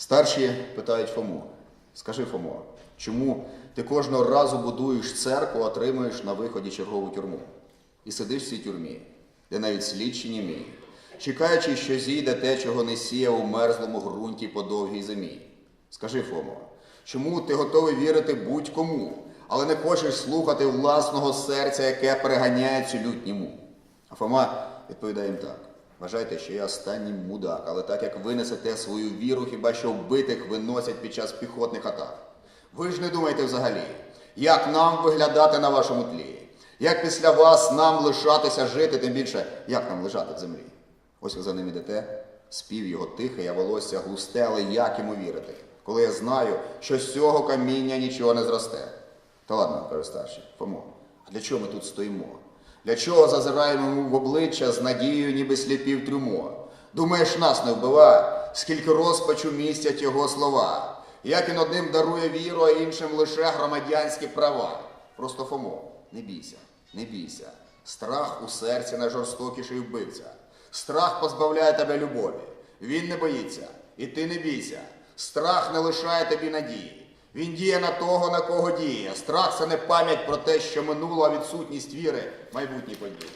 Старші питають Фому. Скажи, Фомо, чому ти кожного разу будуєш церкву, отримуєш на виході чергову тюрму? І сидиш в цій тюрмі, де навіть слідчі німі, чекаючи, що зійде те, чого не сіяв у мерзлому ґрунті по довгій зимі. Скажи, Фомо, чому ти готовий вірити будь-кому, але не хочеш слухати власного серця, яке переганяє цю лють? А Фома відповідає їм так. Вважайте, що я останній мудак, але так як ви несете свою віру, хіба що вбитих виносять під час піхотних атак. Ви ж не думаєте взагалі, як нам виглядати на вашому тлі, як після вас нам лишатися жити, тим більше, як нам лежати в землі. Ось ви за ним ідете, спів його тихий, а волосся густе, але як йому вірити, коли я знаю, що з цього каміння нічого не зросте. Та ладно, старший, Фомо, а для чого ми тут стоїмо? Для чого зазираємо йому в обличчя з надією, ніби сліпі в трюмо? Думаєш, нас не вбива, скільки розпачу містять його слова, як він одним дарує віру, а іншим лише громадянські права. Просто Фомо, не бійся, не бійся. Страх у серці найжорстокіший вбивця. Страх позбавляє тебе любові. Він не боїться, і ти не бійся. Страх не лишає тобі надії. Він діє на того, на кого діє. Страх це не пам'ять про те, що минуло, а відсутність віри в майбутні події.